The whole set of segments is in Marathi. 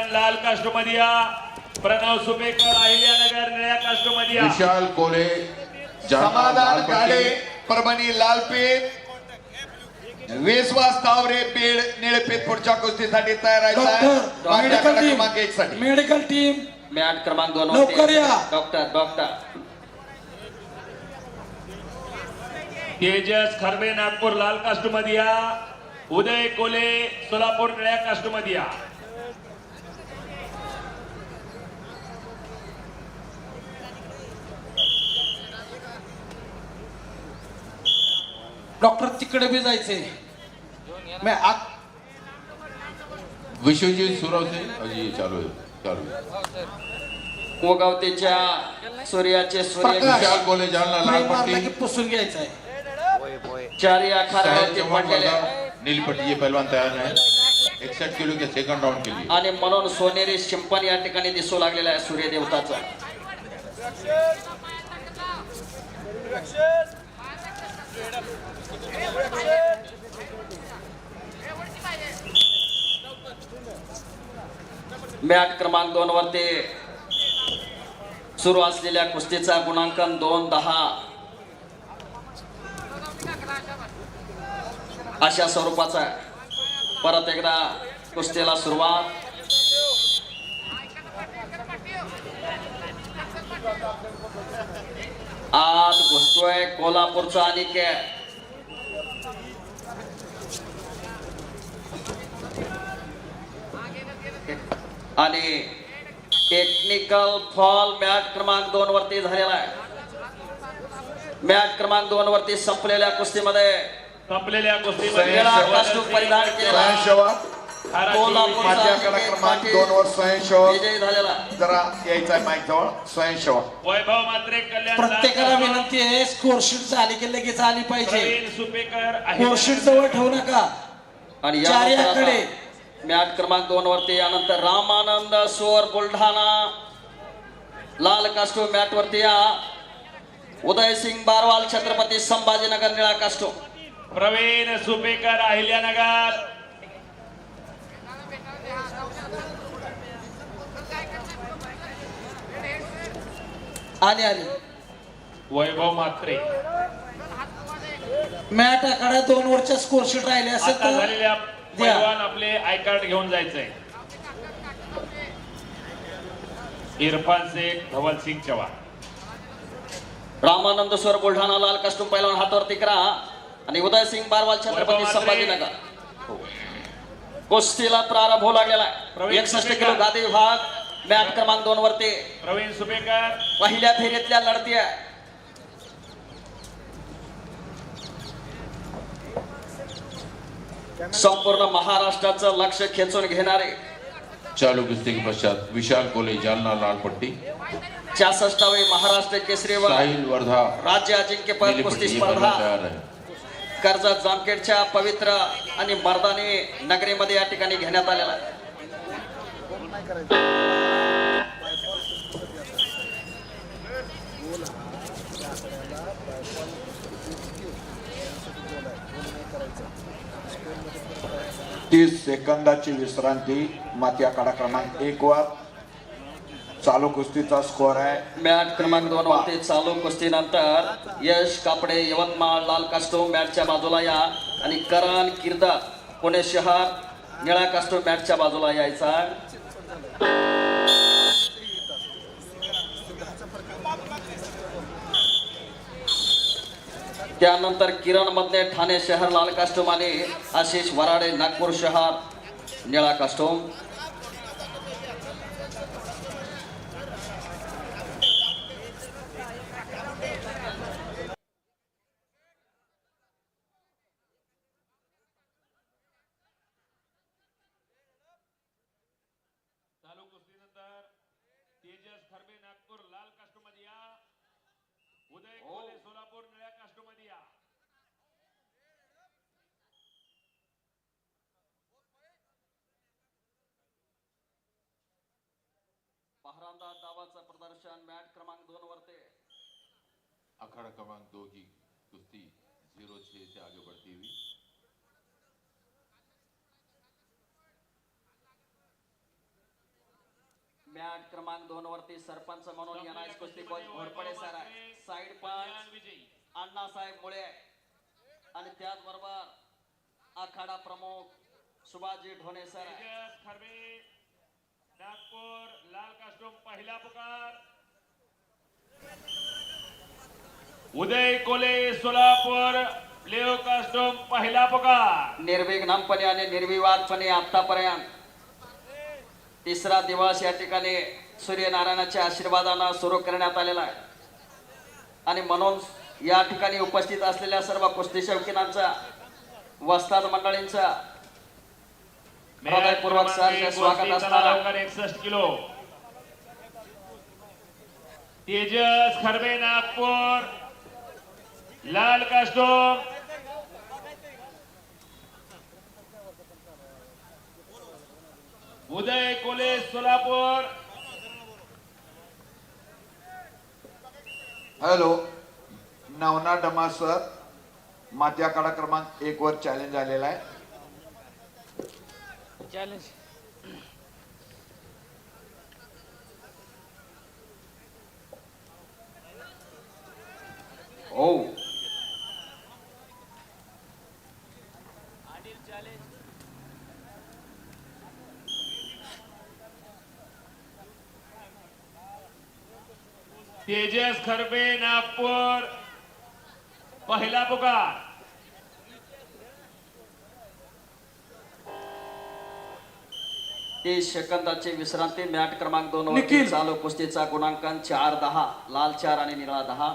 कल्याण लाल काष्टमध्ये प्रणव सुपेकर अहिल्यानगर निळ्या काष्टमध्ये. विशाल कोले समाधान. काळे परभणी लालपेठ वेसवास तावरे पेड निळपेठ पुढच्या कुस्तीसाठी तयार मेडिकल क्रमांक एक टीमसाठी मेडिकल टीम. मॅट क्रमांक दोन लवकर या. Doctor doctor. तेजस खरबे नागपूर लाल काष्टमध्ये उदय कोले सोलापूर निळ्या काष्टमध्ये. डॉक्टर तिकडे बी जायचे. मैं आ- विश्वजीत सुरवसे अजी चालू आहे चालू सूर्याचे सूर्य. विशाल जालना मारला की पुसून घ्यायचा आहे चारी पडलेले. वर्धा ये पहलवान तैयार है इकसठ किलो के सेकंड राउंड के लिए आणि म्हणून सोनेरी शिंपण या ठिकाणी दिसू लागलेला आहे सूर्यदेवताचा. मॅट क्रमांक दोन वरती सुरू असलेल्या कुस्तीचा गुणांकन दोन दहा. अशा स्वरूपाचा परत एकदा कुस्तीला सुरुवात. आत घुसतोय कोल्हापूरचा अनिकेत. आणि टेक्निकल फॉल मॅच क्रमांक दोन वरती झालेला आहे. मॅच क्रमांक दोन वरती संपलेल्या कुस्तीमध्ये संपलेल्या कुस्तीमध्ये परिधान लाल प्रत्येकाला. विनंती आहे स्कोरशीट झाली की लगेच आली पाहिजे. स्कोरशीट अहिल्यानगर. जवळ ठेवू नका. आणि चारी यानंतर मॅच क्रमांक दोन वरती यानंतर रामानंद सोर बुलढाणा. लाल कास्टो मॅट वरती या. उदय सिंग बारवाल छत्रपती संभाजीनगर निळा कास्टो प्रवीण सुपेकर अहिल्यानगर. आली आली वैभव मात्रे मॅट आखाडा दोन वरच्या स्कोरशीट राहिले असेल तर? झालेल्या. पैलवान आपले आय कार्ड घेऊन जायचंय. इरफान शेख धवल सिंग चव्हाण. रामानंद सोर बुलढाणा लाल कास्टूम पैलवान हातावरती करा आणि उदय सिंग बारवाल छत्रपती. संभाजीनगर. कुस्तीला प्रारंभ होऊ लागलेला आहे. एकसष्ट. किलो गादी विभाग मॅट क्रमांक दोन वरती. प्रवीण सुपेकर पहिल्या फेरीतल्या लढती आहे संपूर्ण महाराष्ट्राचं लक्ष खेचून घेणारे चालू कुश्ती के पश्चात विशाल कोले जालना लाल पट्टी छासष्टावे महाराष्ट्र केसरी व साहिल वर्धा राज्य अजिंक्यपद कुस्ती स्पर्धा. तैयार कर्जत जामखेडच्या पवित्र आणि मर्दानी नगरीमध्ये या ठिकाणी घेण्यात आलेला आहे. तीस सेकंदाची विश्रांती माती आखाडा क्रमांक एक वर. चालू कुस्तीचा स्कोर आहे. मॅट क्रमांक दोन वरती चालू कुस्तीनंतर यश कापडे यवतमाळ लाल कास्टूम मॅटच्या बाजूला या. आणि करण किर्दा पुणे शहर निळा कास्टूम मॅटच्या बाजूला यायचा. त्यानंतर किरण मधले ठाणे शहर लाल कास्टम आणि आशिष वराडे नागपूर शहर निळा कास्टम तेजस खरबे नागपूर लाल काष्टमध्ये या. उदय कोले सोलापूर निळ्या काष्टमध्ये या दावाचं प्रदर्शन मॅट क्रमांक दोन वरते. अखाड़ा क्रमांक दो की कुश्ती जीरो छह से आगे बढ़ती हुई. मॅट क्रमांक दोन वरती सरपंच म्हणून येणार कुस्ती कोच घोरपडे सर आहे. साईड पंच विजयी. अण्णासाहेब मुळे. आणि त्याचबरोबर आखाडा प्रमुख सुभाषजी ढोणे सर आहे. नागपूर लाल कास्टूम पहिला पुकार. उदय कोले सोलापूर लेव कास्टूम पहिला पुकार. निर्विघ्नपणे आणि निर्विवादपणे आतापर्यंत. तिसरा दिवस या ठिकाणी सूर्यनारायणाच्या आशीर्वादानं सुरू करण्यात आलेला आहे. आणि म्हणून या ठिकाणी उपस्थित असलेल्या सर्व कुस्ती शौकीनांचा वस्ताद मंडळींचा हृदयपूर्वक सहर्ष स्वागत लवकर एकसष्ट किलो। तेजस खरबे नागपूर लाल कास्टूम उदय कोले सोलापूर। हॅलो नवना डमा सर माती आखाडा क्रमांक एक वर चॅलेंज आलेला आहे. हो तेजस खरबे नागपूर. पहिला पुकार. तीस सेकंदाची विश्रांती. मॅट क्रमांक दोन निखिल. चालू कुस्तीचा गुणांकन. चार दहा. लाल चार आणि निळा दहा.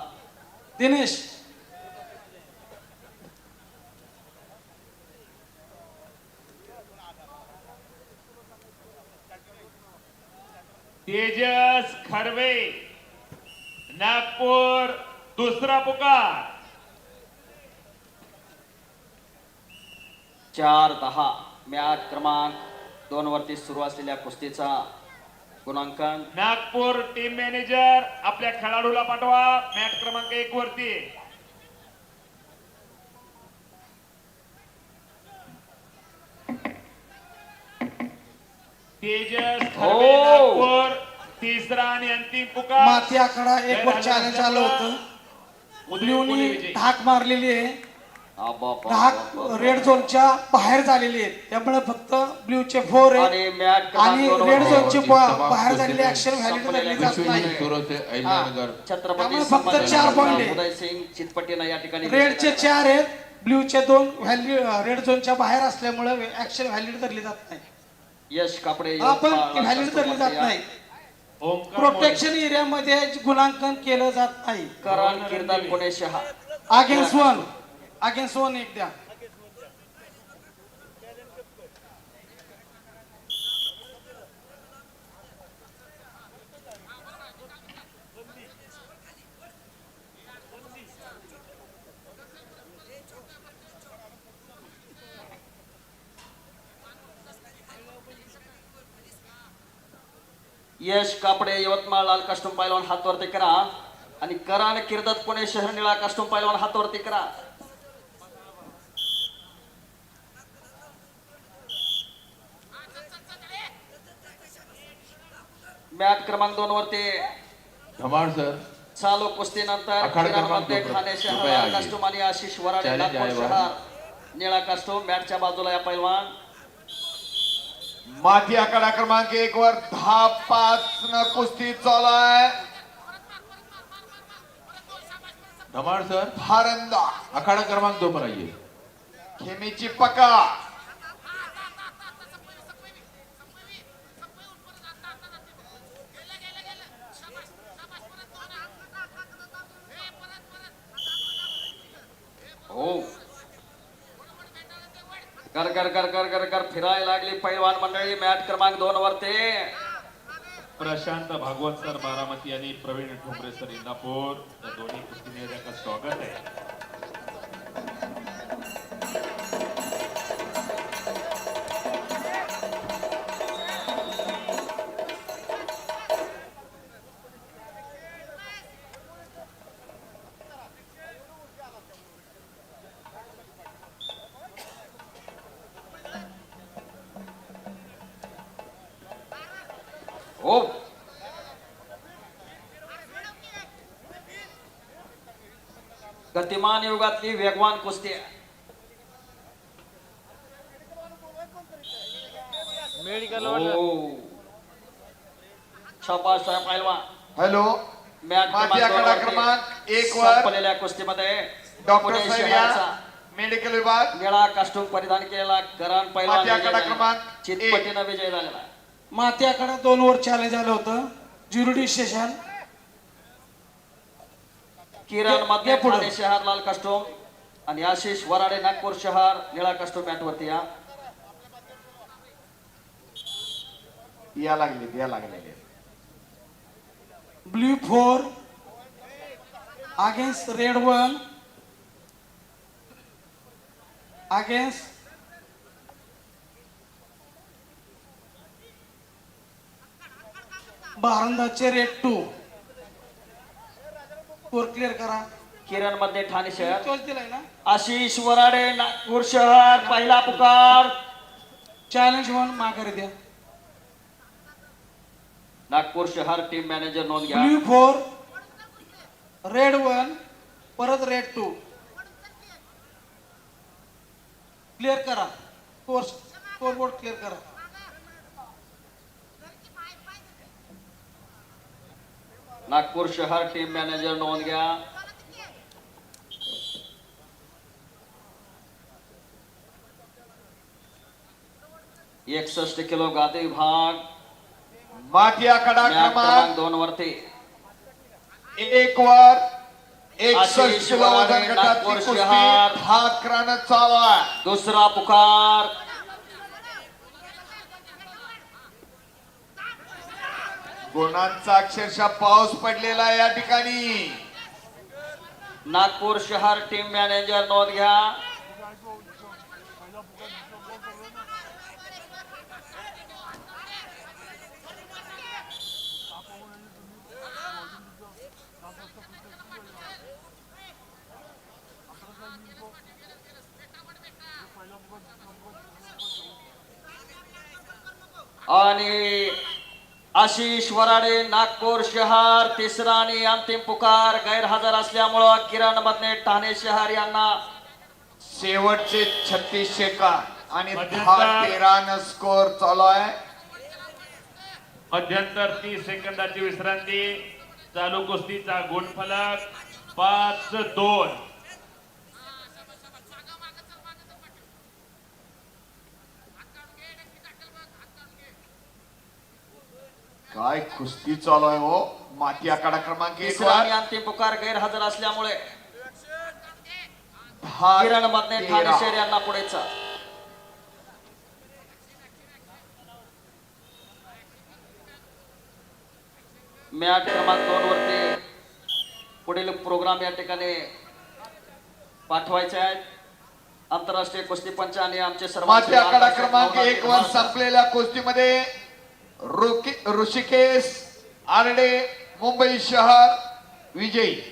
दिनेश. तेजस खरवे. नागपूर दुसरा पुकार. चार दहा. मॅच क्रमांक दोन वरती सुरू असलेल्या कुस्तीचा गुणांकन. नागपूर टीम मॅनेजर आपल्या खेळाडूला पाठवा. मॅच क्रमांक एक वरती. तेजस खरवे हो. नागपूर. तिसरा आणि अंतिम पुकार. माती आखाडा एक वर चॅलेंज आलं होतं. उदय कोले ब्ल्यूनी विजयी. धाक मारलेली आहे. आबाप. रेड झोनच्या बाहेर झालेली आहे त्यामुळे फक्त ब्ल्यूचे फोर आहे आणि रेड झोनची बाहेर झालेली ऍक्शन व्हॅलिड धरली जात नाही फक्त चार महाराज point आहे. उदय सिंग चितपटीनं या ठिकाणी रेडचे चार आहेत. ब्ल्यूचे दोन व्हॅल्यू रेड झोनच्या बाहेर असल्यामुळे ऍक्शन व्हॅलिड धरली जात नाही. यश कापडे आपण व्हॅलिड धरली जात नाही. प्रोटेक्शन एरियामध्ये गुणांकन केलं जात नाही. करण कीर्तन पुणे शहा. अगेन्स्ट वन अगेन्स्ट वन एक द्या यश कापडे यवतमाळ लाल कस्टम पैलवान हातवरती करा. आणि करण कीर्तन पुणे शहर निळा कस्टम पैलवान हातवरती करा. मॅट क्रमांक दोन वरती. धमाल सर. चालू कुस्तीनंतर आखाडा क्रमांक किरणमध्ये दोन. ठाणे शहर. कास्टूम आणि आशिष वराडे नागपूर. शहर निळा कास्टूम मॅटच्या बाजूला या पैलवान. माती आखाडा क्रमांक एक वर दहा पाच न कुस्ती चालू आहे. धमाल सर. फारंदा अखाड़ा क्रमांक दो पर आइए खेमीची पका हो कर कर कर कर कर कर. फिरायला लागली पैलवान मंडळी. मॅट क्रमांक दोन वरती. प्रशांत भागवत सर बारामती आणि प्रवीण ठोंबरे सर इंदापूर. या दोन्ही कुस्तीनेत्याचं स्वागत आहे. गतिमान युगातली वेगवान कुस्ती आहे. हो. हॅलो क्रमांक एक वर संपलेल्या कुस्तीमध्ये डॉक्टर पुणे साहेब शहराचा या मेडिकल विभाग निळा कास्टूम परिधान केलेला माती आखाडा विजय क्रमांक झाला. चितपटीनं विजय झालेला. माती आखाडा दोन वर चॅलेंज झालं होतं ज्युरिडी स्टेशन किरणमध्ये. ठाणे शहर लाल कास्टूम आणि आशिष वराडे नागपूर शहर निळा कास्टूम मॅट वरती या या लागले या लागलेले blue four against red one against भारंदाचे red two. Score clear करा. किरणमध्ये ठाणे शहर. तोच दिलाय ना? आशिष वराडे नागपूर शहर पहिला पुकार. चॅलेंज वन माघारी द्या. नागपूर शहर टीम मॅनेजर नोंद घ्या. ब्ल्यू फोर रेड वन परत रेड टू क्लिअर करा. स्कोर स्कोर बोर्ड क्लिअर करा. नागपूर शहर टीम मॅनेजर नोंद घ्या. एकसष्ट किलो गादी विभाग माती मॅच क्रमांक दोन वरती. एक वर एकसष्ट किलो वजन नागपूर कुस्ती शहर. हात क्रानं चालू आहे दुसरा पुकार. गुणांचा अक्षरशः पाऊस पडलेला आहे या ठिकाणी? नागपूर शहर टीम मॅनेजर नोंद घ्या. आणि आशिष वराडे नागपूर शहर तिसरा आणि अंतिम पुकार गैरहजर असल्यामुळं किरण मधने ठाणे शहर यांना शेवटचे छत्तीस सेकंद आणि मध्यंतर. दहा तेरा न स्कोर चालू आहे मध्यंतर तीस सेकंदाची विश्रांती चालू कुस्तीचा गुणफलक पाच दोन काय कुस्ती चालू आहे हो. माती आखाडा क्रमांक एक तिसरा आणि वर अंतिम पुकार गैरहजर असल्यामुळे दहा किरण मधने ठाणे तेरा. शहर यांना पुढेच. मॅच क्रमांक दोन वरती पुढील प्रोग्राम या ठिकाणी पाठवायचे आहेत. आंतरराष्ट्रीय कुस्ती पंच आणि आमचे सर्व माती आखाडा क्रमांक एक वर संपलेल्या कुस्तीमध्ये ऋषिकेश आरडे मुंबई शहर विजयी.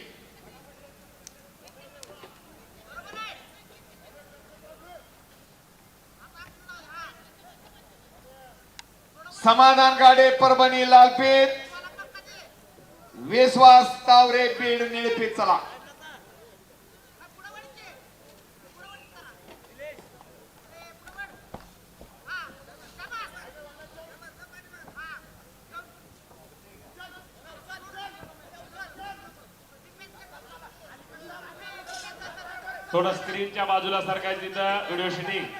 समाधान गाडे परभणी लालपेठ. विश्वास तावरे बीड निळपेठ चला. थोडं स्क्रीनच्या बाजूला सरकायचं तिथं व्हिडिओ शूटिंग